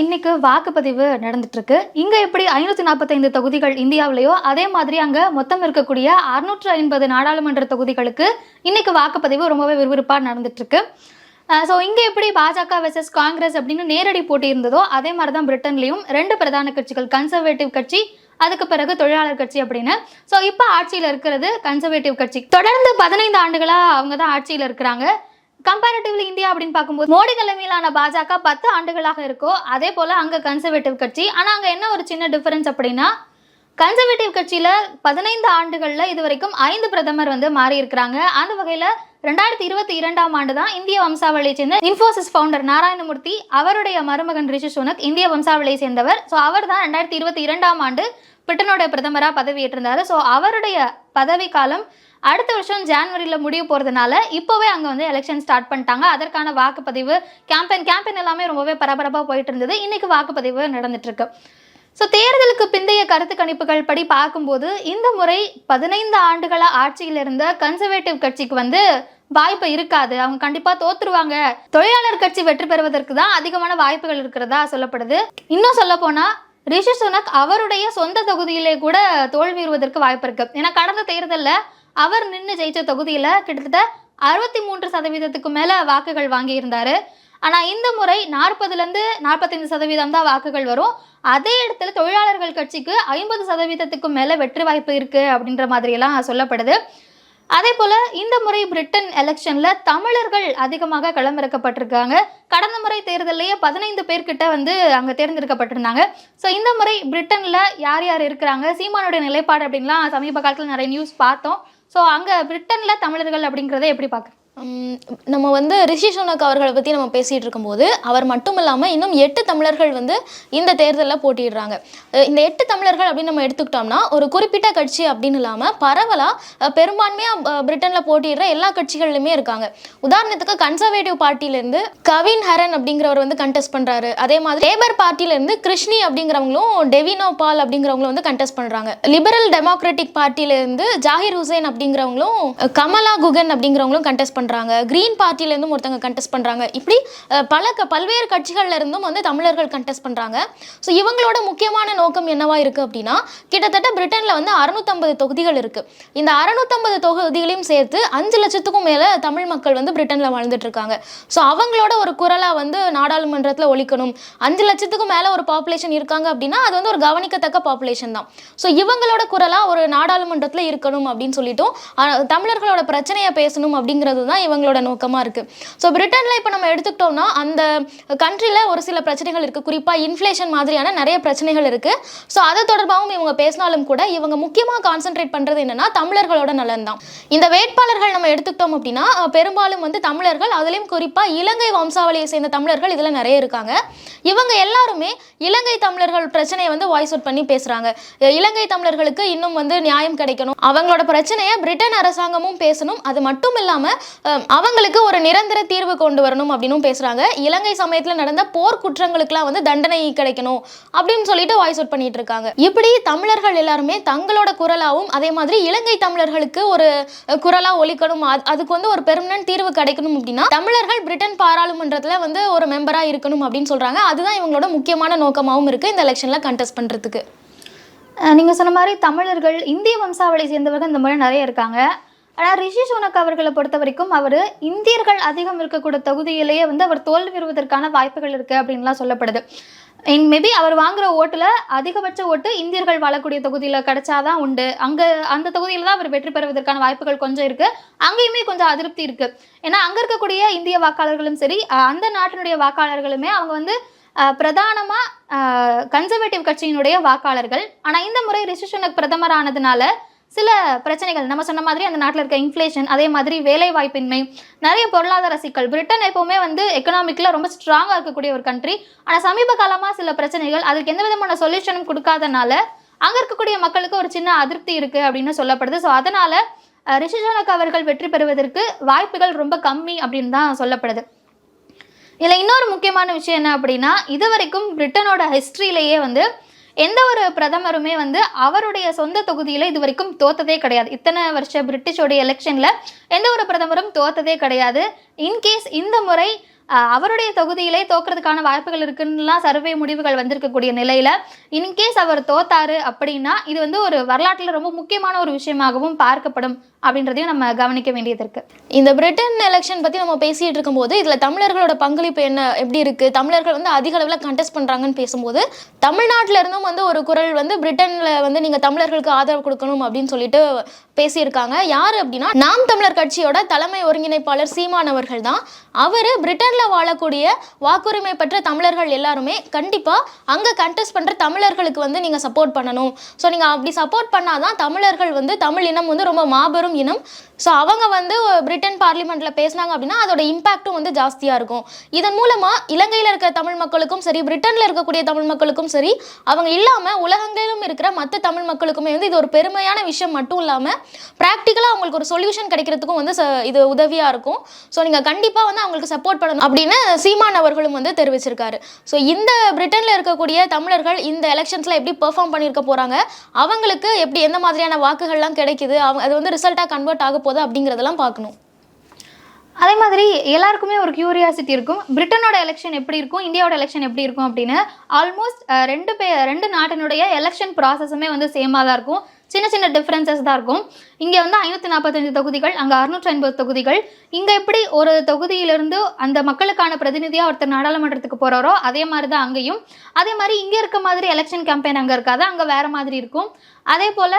இன்னைக்கு வாக்குப்பதிவு நடந்துட்டு இருக்கு இங்க எப்படி ஐநூத்தி நாற்பத்தைந்து தொகுதிகள் இந்தியாவிலேயோ அதே மாதிரி அங்க மொத்தம் இருக்கக்கூடிய அறுநூற்று ஐம்பது நாடாளுமன்ற தொகுதிகளுக்கு இன்னைக்கு வாக்குப்பதிவு ரொம்பவே விறுவிறுப்பா நடந்துட்டு இருக்கு ஸோ இங்கே எப்படி பாஜக வெர்சஸ் காங்கிரஸ் அப்படின்னு நேரடி போட்டி இருந்ததோ அதே மாதிரி தான் பிரிட்டன்லையும் ரெண்டு பிரதான கட்சிகள் கன்சர்வேட்டிவ் கட்சி அதுக்கு பிறகு தொழிலாளர் கட்சி அப்படின்னு. ஸோ இப்போ ஆட்சியில் இருக்கிறது கன்சர்வேட்டிவ் கட்சி. தொடர்ந்து பதினைந்து ஆண்டுகளாக அவங்க தான் ஆட்சியில் இருக்கிறாங்க. கம்பேரிட்டிவ்லி இந்தியா அப்படின்னு பார்க்கும்போது மோடி தலைமையிலான பாஜக பத்து ஆண்டுகளாக இருக்கோ அதே போல் அங்கே கன்சர்வேட்டிவ் கட்சி. ஆனால் அங்கே என்ன ஒரு சின்ன டிஃபரன்ஸ் அப்படின்னா கன்சர்வேட்டிவ் கட்சியில் பதினைந்து ஆண்டுகளில் இது வரைக்கும் ஐந்து பிரதமர் வந்து மாறி இருக்கிறாங்க அந்த வகையில் ரெண்டாயிரத்தி இருபத்தி இரண்டாம் ஆண்டு தான் இந்திய வம்சாவளியை சேர்ந்த இன்ஃபோசிஸ் ஃபவுண்டர் நாராயணமூர்த்தி அவருடைய மருமகன் ரிஷி சுனக் இந்திய வம்சாவளியை சேர்ந்தவர். ஸோ அவர் தான் ரெண்டாயிரத்தி இருபத்தி இரண்டாம் ஆண்டு பிரிட்டனுடைய பிரதமராக பதவியேற்றிருந்தார். ஸோ அவருடைய பதவி காலம் அடுத்த வருஷம் ஜான்வரியில் முடிய போகிறதுனால இப்போவே அங்கே வந்து எலெக்ஷன் ஸ்டார்ட் பண்ணிட்டாங்க. அதற்கான வாக்குப்பதிவு கேம்பெயின் கேம்பெயின் எல்லாமே ரொம்பவே பரபரப்பாக போயிட்டு இருந்தது. இன்னைக்கு வாக்குப்பதிவு நடந்துட்டுருக்கு ஸோ தேர்தலுக்கு பிந்தைய கருத்து கணிப்புகள் படி பார்க்கும்போது இந்த முறை பதினைந்து ஆண்டுகளாக ஆட்சியில் இருந்த கன்சர்வேட்டிவ் கட்சிக்கு வந்து வாய்ப்பு இருக்காது. அவங்க கண்டிப்பாக தோத்துருவாங்க. தொழிலாளர் கட்சி வெற்றி பெறுவதற்கு தான் அதிகமான வாய்ப்புகள் இருக்கிறதா சொல்லப்படுது. இன்னும் சொல்ல போனா ரிஷி சுனக் அவருடைய சொந்த தொகுதியிலே கூட தோல்வியுறுவதற்கு வாய்ப்பு இருக்கு. ஏன்னா கடந்த தேர்தலில் அவர் நின்று ஜெயிச்ச தொகுதியில் கிட்டத்தட்ட அறுபத்தி மூன்று சதவீதத்துக்கு மேலே வாக்குகள் வாங்கியிருந்தார். ஆனால் இந்த முறை நாற்பதுலேருந்து நாற்பத்தைந்து சதவீதம் தான் வாக்குகள் வரும். அதே இடத்துல தொழிலாளர்கள் கட்சிக்கு ஐம்பது சதவீதத்துக்கும் மேலே வெற்றி வாய்ப்பு இருக்குது அப்படின்ற மாதிரியெல்லாம் சொல்லப்படுது. அதே போல் இந்த முறை பிரிட்டன் எலெக்ஷனில் தமிழர்கள் அதிகமாக களமிறக்கப்பட்டிருக்காங்க. கடந்த முறை தேர்தலையே பதினைந்து பேர்கிட்ட வந்து அங்கே தேர்ந்தெடுக்கப்பட்டிருந்தாங்க. ஸோ இந்த முறை பிரிட்டனில் யார் யார் இருக்கிறாங்க சீமானுடைய நிலைப்பாடு அப்படின்லாம் சமீப காலத்தில் நிறைய நியூஸ் பார்த்தோம். ஸோ அங்கே பிரிட்டனில் தமிழர்கள் அப்படிங்கிறத எப்படி பார்க்குறேன் நம்ம வந்து ரிஷி சுனக் அவர்களை பற்றி நம்ம பேசிகிட்டு இருக்கும்போது அவர் மட்டும் இல்லாமல் இன்னும் எட்டு தமிழர்கள் வந்து இந்த தேர்தலில் போட்டிடுறாங்க இந்த எட்டு தமிழர்கள் அப்படின்னு நம்ம எடுத்துக்கிட்டோம்னா ஒரு குறிப்பிட்ட கட்சி அப்படின்னு இல்லாமல் பரவலாக பெரும்பான்மையாக பிரிட்டனில் போட்டிடுற எல்லா கட்சிகள்லையுமே இருக்காங்க. உதாரணத்துக்கு கன்சர்வேட்டிவ் பார்ட்டிலேருந்து கவின் ஹரன் அப்படிங்கிறவர் வந்து கண்டெஸ்ட் பண்ணுறாரு அதே மாதிரி லேபர் பார்ட்டிலேருந்து கிருஷ்ணி அப்படிங்கிறவங்களும் டெவினோ பால் அப்படிங்கிறவங்களும் வந்து கண்டெஸ்ட் பண்ணுறாங்க லிபரல் டெமோக்ராட்டிக் பார்ட்டிலேருந்து ஜாகிர் ஹுசைன் அப்படிங்கிறவங்களும் கமலா குகன் அப்படிங்கிறவங்களும் கண்டெஸ்ட் பண்ணுறாங்க க்ரீன் பார்ட்டிலேருந்தும் ஒருத்தவங்க கண்டெஸ்ட் பண்ணுறாங்க இப்படி பல க பல்வேறு கட்சிகள்ல இருந்தும் வந்து தமிழர்கள் கண்டெஸ்ட் பண்ணுறாங்க ஸோ இவங்களோட முக்கியமான நோக்கம் என்னவா இருக்குது அப்படின்னா கிட்டத்தட்ட பிரிட்டனில் வந்து அறுநூத்தம்பது தொகுதிகள் இருக்குது இந்த அறுநூத்தம்பது தொகுதிகளையும் சேர்த்து அஞ்சு லட்சத்துக்கும் மேலே தமிழ் மக்கள் வந்து பிரிட்டனில் வாழ்ந்துட்டு இருக்காங்க. ஸோ அவங்களோட ஒரு குரலாக வந்து நாடாளுமன்றத்தில் ஒழிக்கணும் அஞ்சு லட்சத்துக்கும் மேலே ஒரு பாப்புலேஷன் இருக்காங்க அப்படின்னா அது வந்து ஒரு கவனிக்கத்தக்க பாப்புலேஷன் தான். ஸோ இவங்களோட குரலாக ஒரு நாடாளுமன்றத்தில் இருக்கணும் அப்படின்னு சொல்லிட்டும் தமிழர்களோட பிரச்சனையை பேசணும் அப்படிங்கிறது தான் இவங்களோட நோக்கமாக இருக்குது ஸோ பிரிட்டனில் இப்போ நம்ம எடுத்துக்கிட்டோம்னா அந்த கண்ட்ரியில் ஒரு சில பிரச்சனைகள் இருக்குது குறிப்பாக இன்ஃப்ளேஷன் மாதிரியான நிறைய பிரச்சனைகள் இருக்குது ஸோ அதை தொடர்பாகவும் இவங்க பேசினாலும் கூட இவங்க முக்கியமாக கான்சென்ட்ரேட் பண்ணுறது என்னென்னா தமிழர்களோட நலன் தான். இந்த வேட்பாளர்கள் நம்ம எடுத்துக்கிட்டோம் அப்படின்னா பெரும்பாலும் வந்து தமிழர்கள் அதுலேயும் குறிப்பாக இலங்கை வம்சாவளியை சேர்ந்த தமிழர்கள் இதில் நிறைய இருக்காங்க. இவங்க எல்லாருமே இலங்கை தமிழர்கள் பிரச்சனையை வந்து வாய்ஸ் அவுட் பண்ணி பேசுகிறாங்க இலங்கை தமிழர்களுக்கு இன்னும் வந்து நியாயம் கிடைக்கணும். அவங்களோட பிரச்சனையை பிரிட்டன் அரசாங்கமும் பேசணும். அது மட்டும் இல்லாமல் அவங்களுக்கு ஒரு நிரந்தர தீர்வு கொண்டு வரணும் அப்படின்னும் பேசுகிறாங்க இலங்கை சமயத்தில் நடந்த போர் குற்றங்களுக்குலாம் வந்து தண்டனை கிடைக்கணும் அப்படின்னு சொல்லிட்டு வாய்ஸ் அவுட் பண்ணிட்டு இருக்காங்க. இப்படி தமிழர்கள் எல்லாருமே தங்களோட குரலாகவும் அதே மாதிரி இலங்கை தமிழர்களுக்கு ஒரு குரலாக குரலா அது- அதுக்கு வந்து ஒரு பெர்மனன்ட் தீர்வு கிடைக்கணும் அப்படின்னா தமிழர்கள் பிரிட்டன் பாராளுமன்றத்துல வந்து ஒரு மெம்பரா இருக்கணும் அப்படின்னு சொல்றாங்க. அதுதான் இவங்களோட முக்கியமான நோக்கமாகவும் இருக்கு இந்த எலெக்ஷன்ல கண்டெஸ்ட் பண்றதுக்கு. நீங்கள் சொன்ன மாதிரி தமிழர்கள் இந்திய வம்சாவளி சேர்ந்தவர்கள் இந்த மாதிரி நிறைய இருக்காங்க. ஆனால் ரிஷி சுனக் அவர்களை பொறுத்த வரைக்கும் அவர் இந்தியர்கள் அதிகம் இருக்கக்கூடிய தொகுதியிலேயே வந்து அவர் தோல்வியுறுவதற்கான வாய்ப்புகள் இருக்குது அப்படின்லாம் சொல்லப்படுது. மேபி அவர் வாங்குற ஓட்டில் அதிகபட்ச ஓட்டு இந்தியர்கள் வாழக்கூடிய தொகுதியில் கிடைச்சாதான் உண்டு. அங்கே அந்த தொகுதியில் தான் அவர் வெற்றி பெறுவதற்கான வாய்ப்புகள் கொஞ்சம் இருக்குது அங்கேயுமே கொஞ்சம் அதிருப்தி இருக்குது ஏன்னா அங்கே இருக்கக்கூடிய இந்திய வாக்காளர்களும் சரி அந்த நாட்டினுடைய வாக்காளர்களுமே அவங்க வந்து பிரதானமாக கன்சர்வேட்டிவ் கட்சியினுடைய வாக்காளர்கள். ஆனால் இந்த முறை ரிஷி சுனக் பிரதமர் ஆனதுனால சில பிரச்சனைகள் நம்ம சொன்ன மாதிரி அந்த நாட்டில் இருக்க இன்ஃப்ளேஷன் அதே மாதிரி வேலை வாய்ப்பின்மை நிறைய பொருளாதார சிக்கல். பிரிட்டன் எப்போவுமே வந்து எக்கனாமிக்கில் ரொம்ப ஸ்ட்ராங்காக இருக்கக்கூடிய ஒரு கண்ட்ரி ஆனால் சமீப காலமாக சில பிரச்சனைகள் அதுக்கு எந்த விதமான சொல்யூஷனும் கொடுக்காதனால அங்கே இருக்கக்கூடிய மக்களுக்கு ஒரு சின்ன அதிருப்தி இருக்குது அப்படின்னு சொல்லப்படுது. ஸோ அதனால் ரிஷிஜோனக் அவர்கள் வெற்றி பெறுவதற்கு வாய்ப்புகள் ரொம்ப கம்மி அப்படின்னு தான் சொல்லப்படுது. இதில் இன்னொரு முக்கியமான விஷயம் என்ன அப்படின்னா இது வரைக்கும் பிரிட்டனோட ஹிஸ்ட்ரியிலேயே வந்து எந்த ஒரு பிரதமருமே வந்து அவருடைய சொந்த தொகுதியில் இது வரைக்கும் தோத்ததே கிடையாது. இத்தனை வருஷ பிரிட்டிஷோடைய எலெக்ஷனில் எந்த ஒரு பிரதமரும் தோத்ததே கிடையாது. இன்கேஸ் இந்த முறை அவருடைய தொகுதியிலே தோக்கிறதுக்கான வாய்ப்புகள் இருக்குன்னுலாம் சர்வே முடிவுகள் வந்திருக்கக்கூடிய நிலையில இன்கேஸ் அவர் தோத்தாரு அப்படின்னா இது வந்து ஒரு வரலாற்றில் ரொம்ப முக்கியமான ஒரு விஷயமாகவும் பார்க்கப்படும். அப்படின்றதையும் நம்ம கவனிக்க வேண்டியது இருக்கு. இந்த பிரிட்டன் எலெக்ஷன் பற்றி நம்ம பேசிகிட்டு இருக்கும்போது இதில் தமிழர்களோட பங்களிப்பு என்ன எப்படி இருக்குது தமிழர்கள் வந்து அதிக அளவில் கண்டெஸ்ட் பண்ணுறாங்கன்னு பேசும்போது தமிழ்நாட்டில் இருந்தும் வந்து ஒரு குரல் வந்து பிரிட்டனில் வந்து நீங்கள் தமிழர்களுக்கு ஆதரவு கொடுக்கணும் அப்படின்னு சொல்லிட்டு பேசியிருக்காங்க. யார் அப்படின்னா நாம் தமிழர் கட்சியோட தலைமை ஒருங்கிணைப்பாளர் சீமான் அவர்கள் தான். அவர் பிரிட்டனில் வாழக்கூடிய வாக்குரிமை பெற்ற தமிழர்கள் எல்லாருமே கண்டிப்பாக அங்கே கண்டெஸ்ட் பண்ணுற தமிழர்களுக்கு வந்து நீங்கள் சப்போர்ட் பண்ணணும். ஸோ நீங்கள் அப்படி சப்போர்ட் பண்ணாதான் தமிழர்கள் வந்து தமிழ் இனம் வந்து ரொம்ப மாபெரும் இனம் ஸோ அவங்க வந்து பிரிட்டன் பார்லிமெண்ட்டில் பேசினாங்க அப்படின்னா அதோட இம்பாக்டும் வந்து ஜாஸ்தியாக இருக்கும். இதன் மூலமாக இலங்கையில் இருக்கிற தமிழ் மக்களுக்கும் சரி பிரிட்டனில் இருக்கக்கூடிய தமிழ் மக்களுக்கும் சரி அவங்க இல்லாமல் உலகங்களிலும் இருக்கிற மற்ற தமிழ் மக்களுக்குமே வந்து இது ஒரு பெருமையான விஷயம் மட்டும் இல்லாமல் ப்ராக்டிக்கலாக அவங்களுக்கு ஒரு சொல்யூஷன் கிடைக்கிறதுக்கும் வந்து இது உதவியாக இருக்கும். ஸோ நீங்கள் கண்டிப்பாக வந்து அவங்களுக்கு சப்போர்ட் பண்ணணும் அப்படின்னு சீமான் அவர்களும் வந்து தெரிவிச்சிருக்காரு. ஸோ இந்த பிரிட்டனில் இருக்கக்கூடிய தமிழர்கள் இந்த எலெக்ஷன்ஸில் எப்படி பெர்ஃபார்ம் பண்ணியிருக்க போகிறாங்க அவங்களுக்கு எப்படி எந்த மாதிரியான வாக்குகள்லாம் கிடைக்குது அவங்க அது வந்து ரிசல்ட்டாக கன்வெர்ட் ஆக போகுது அப்படிங்கிறதெல்லாம் பார்க்கணும். அதே மாதிரி எல்லாருக்குமே ஒரு கியூரியாசிட்டி இருக்கும். பிரிட்டனோட எலெக்ஷன் எப்படி இருக்கும்? இந்தியாவோட எலெக்ஷன் எப்படி இருக்கும் அப்படின்னு ஆல்மோஸ்ட் ரெண்டு பே ரெண்டு நாட்டினுடைய எலெக்ஷன் ப்ராசஸுமே வந்து சேமாக தான் இருக்கும். சின்ன சின்ன டிஃப்ரென்சஸ் தான் இருக்கும். இங்கே வந்து ஐநூற்றி நாற்பத்தஞ்சு தொகுதிகள் அங்கே அறுநூற்றி ஐம்பது தொகுதிகள். இங்கே எப்படி ஒரு தொகுதியிலிருந்து அந்த மக்களுக்கான பிரதிநிதியாக ஒருத்தர் நாடாளுமன்றத்துக்கு போகிறாரோ அதே மாதிரி தான் அங்கேயும். அதே மாதிரி இங்கே இருக்க மாதிரி எலெக்ஷன் கேம்பெயின் அங்கே இருக்காது. அங்கே வேறு மாதிரி இருக்கும். அதே போல்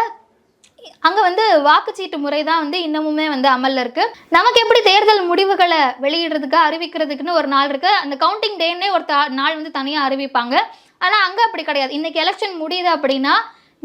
அங்கே வந்து வாக்குச்சீட்டு முறை தான் வந்து இன்னமுமே வந்து அமலில் இருக்குது நமக்கு எப்படி தேர்தல் முடிவுகளை வெளியிடுறதுக்கு அறிவிக்கிறதுக்குன்னு ஒரு நாள் இருக்குது அந்த கவுண்டிங் டேன்னே ஒரு நாள் வந்து தனியாக அறிவிப்பாங்க. ஆனால் அங்கே அப்படி கிடையாது. இன்னைக்கு எலெக்ஷன் முடியுது அப்படின்னா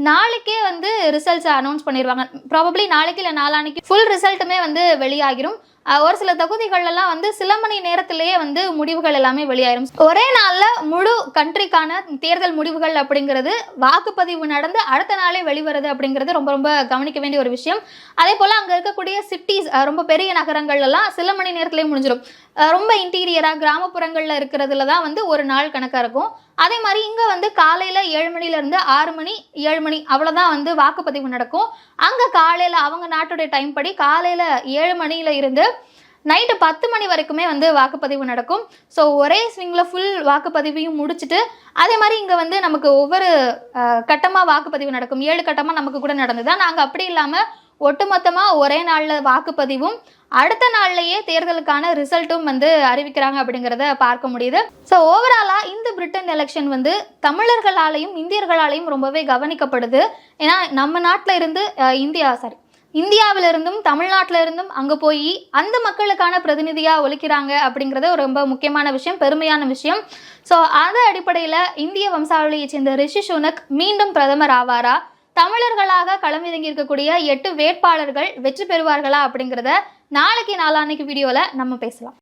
நாளைக்கே வந்து ரிசல்ட்ஸ் அனௌன்ஸ் பண்ணிடுவாங்க ப்ராபப்ளி நாளைக்கு இல்லை நாளானைக்கு ஃபுல் ரிசல்ட்டுமே வந்து வெளியாகிரும். ஒரு சில தகுதிகளெல்லாம் வந்து சில மணி நேரத்திலேயே வந்து முடிவுகள் எல்லாமே வெளியாயிரும். ஒரே நாளில் முழு கண்ட்ரிக்கான தேர்தல் முடிவுகள் அப்படிங்கிறது வாக்குப்பதிவு நடந்து அடுத்த நாளே வெளிவருது அப்படிங்கிறது ரொம்ப ரொம்ப கவனிக்க வேண்டிய ஒரு விஷயம். அதே போல் அங்கே இருக்கக்கூடிய சிட்டிஸ் ரொம்ப பெரிய நகரங்கள்லாம் சில மணி நேரத்திலே முடிஞ்சிடும் ரொம்ப இன்டீரியராக கிராமப்புறங்களில் இருக்கிறதுல தான் வந்து ஒரு நாள் கணக்காக இருக்கும். அதே மாதிரி இங்கே வந்து காலையில் ஏழு மணிலேருந்து ஆறு மணி ஏழு மணி அவ்வளோதான் வந்து வாக்குப்பதிவு நடக்கும். அங்கே காலையில் அவங்க நாட்டுடைய டைம் படி காலையில் ஏழு மணியில் இருந்து நைட்டு பத்து மணி வரைக்குமே வந்து வாக்குப்பதிவு நடக்கும். ஸோ ஒரே ஸ்விங்கில் ஃபுல் வாக்குப்பதிவையும் முடிச்சுட்டு அதே மாதிரி இங்கே வந்து நமக்கு ஒவ்வொரு கட்டமாக வாக்குப்பதிவு நடக்கும். ஏழு கட்டமாக நமக்கு கூட நடந்தது. நாங்கள் அப்படி இல்லாமல் ஒட்டுமொத்தமாக ஒரே நாளில் வாக்குப்பதிவும் அடுத்த நாள்லயே தேர்தலுக்கான ரிசல்ட்டும் வந்து அறிவிக்கிறாங்க அப்படிங்கிறத பார்க்க முடியுது. ஸோ ஓவராலாக இந்த பிரிட்டன் எலெக்ஷன் வந்து தமிழர்களாலையும் இந்தியர்களாலையும் ரொம்பவே கவனிக்கப்படுது. ஏன்னா நம்ம நாட்டில் இருந்து இந்தியா சாரி இந்தியாவிலிருந்தும் இருந்தும் இருந்தும் அங்கே போய் அந்த மக்களுக்கான பிரதிநிதியாக ஒழிக்கிறாங்க அப்படிங்கிறது ரொம்ப முக்கியமான விஷயம் பெருமையான விஷயம். ஸோ அது அடிப்படையில் இந்திய வம்சாவளியைச் சேர்ந்த ரிஷி சுனக் மீண்டும் பிரதமர் ஆவாரா? தமிழர்களாக களமிறங்கி இருக்கக்கூடிய எட்டு வேட்பாளர்கள் வெற்றி பெறுவார்களா அப்படிங்கிறத நாளைக்கு நாளான்னைக்கு வீடியோவில் நம்ம பேசலாம்.